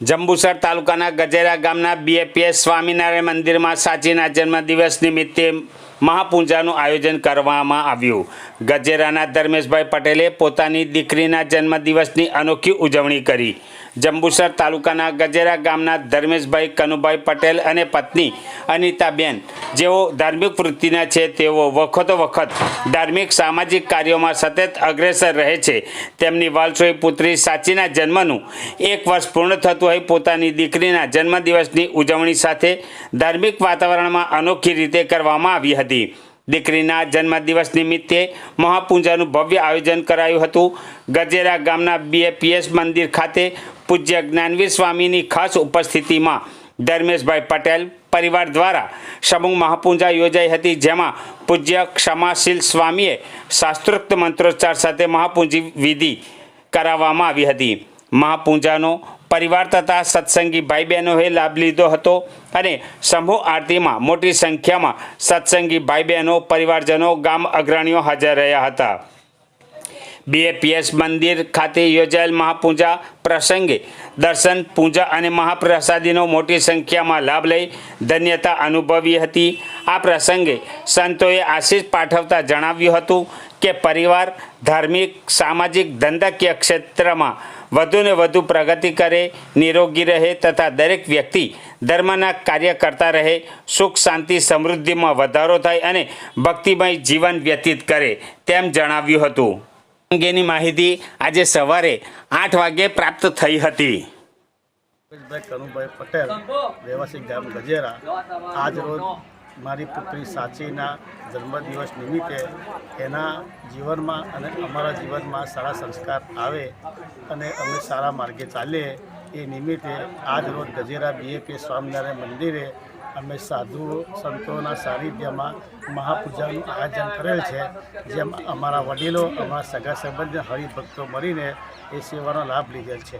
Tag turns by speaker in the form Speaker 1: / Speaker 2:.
Speaker 1: જંબુસર તાલુકાના ગજેરા ગામના બીએપીએસ સ્વામિનારાયણ મંદિરમાં સાચીના જન્મદિવસ નિમિત્તે મહાપૂજાનું આયોજન કરવામાં આવ્યું. ગજેરાના ધર્મેશભાઈ પટેલે પોતાની દીકરીના જન્મદિવસની અનોખી ઉજવણી કરી. જંબુસર તાલુકાના ગજેરા ગામના ધર્મેશભાઈ કનુભાઈ પટેલ અને પત્ની અનિતાબેન. જેઓ ધાર્મિક વૃત્તિના છે, તેઓ વખતો વખત ધાર્મિક સામાજિક કાર્યોમાં સતત અગ્રેસર રહે છે. તેમની વાલસોઈ પુત્રી સાચીના જન્મનું એક વર્ષ પૂર્ણ થતું હોય પોતાની દીકરીના જન્મદિવસની ઉજવણી સાથે ધાર્મિક વાતાવરણમાં અનોખી રીતે કરવામાં આવી હતી. દીકરીના જન્મદિવસ નિમિત્તે મહાપૂજાનું ભવ્ય આયોજન કરાયું હતું. ગજેરા ગામના બીએપીએસ મંદિર ખાતે પૂજ્ય જ્ઞાનવીર સ્વામીની ખાસ ઉપસ્થિતિમાં ધર્મેશભાઈ પટેલ પરિવાર દ્વારા સમૂહ મહાપૂજા યોજાઈ હતી, જેમાં પૂજ્ય ક્ષમાશીલ સ્વામીએ શાસ્ત્રોક્ત મંત્રોચ્ચાર સાથે મહાપૂજી વિધિ કરાવવામાં આવી હતી. મહાપૂજાનો પરિવાર તથા સત્સંગી ભાઈ બહેનોએ લાભ લીધો હતો અને સમૂહ આરતીમાં મોટી સંખ્યામાં સત્સંગી ભાઈ બહેનો પરિવારજનો, ગામ અગ્રણીઓ હાજર રહ્યા હતા. બીએપીએસ મંદિર ખાતે યોજાયેલ મહાપૂજા પ્રસંગે દર્શન, પૂજા અને મહાપ્રસાદીનો મોટી સંખ્યામાં લાભ લઈ ધન્યતા અનુભવી હતી. આ પ્રસંગે સંતોએ આશીષ પાઠવતા જણાવ્યું હતું કે પરિવાર, ધાર્મિક, સામાજિક, ધંધાકીય ક્ષેત્રમાં વધુને વધુ પ્રગતિ કરે, નિરોગી રહે તથા દરેક વ્યક્તિ ધર્મના કાર્ય કરતા રહે, સુખ, શાંતિ, સમૃદ્ધિમાં વધારો થાય અને ભક્તિમય જીવન વ્યતીત કરે તેમ જણાવ્યું હતું. અંગેની માહિતી આજે સવારે આઠ વાગ્યે પ્રાપ્ત થઈ હતી.
Speaker 2: પટેલ, રહેવાસી ગામ ગજેરા. આજ રોજ મારી પુત્રી સાચીના જન્મદિવસ નિમિત્તે એના જીવનમાં અને અમારા જીવનમાં સારા સંસ્કાર આવે અને અમે સારા માર્ગે ચાલીએ. એ નિમિત્તે આજ રોજ ગજેરા બીએપી સ્વામિનારાયણ મંદિરે અમે સાધુ સંતોના સાનિધ્યમાં મહાપૂજાનું આયોજન કરેલ છે. જેમ અમારા વડીલો, અમારા સગા સંબંધ હરિભક્તો મળીને એ સેવાનો લાભ લીધેલ છે.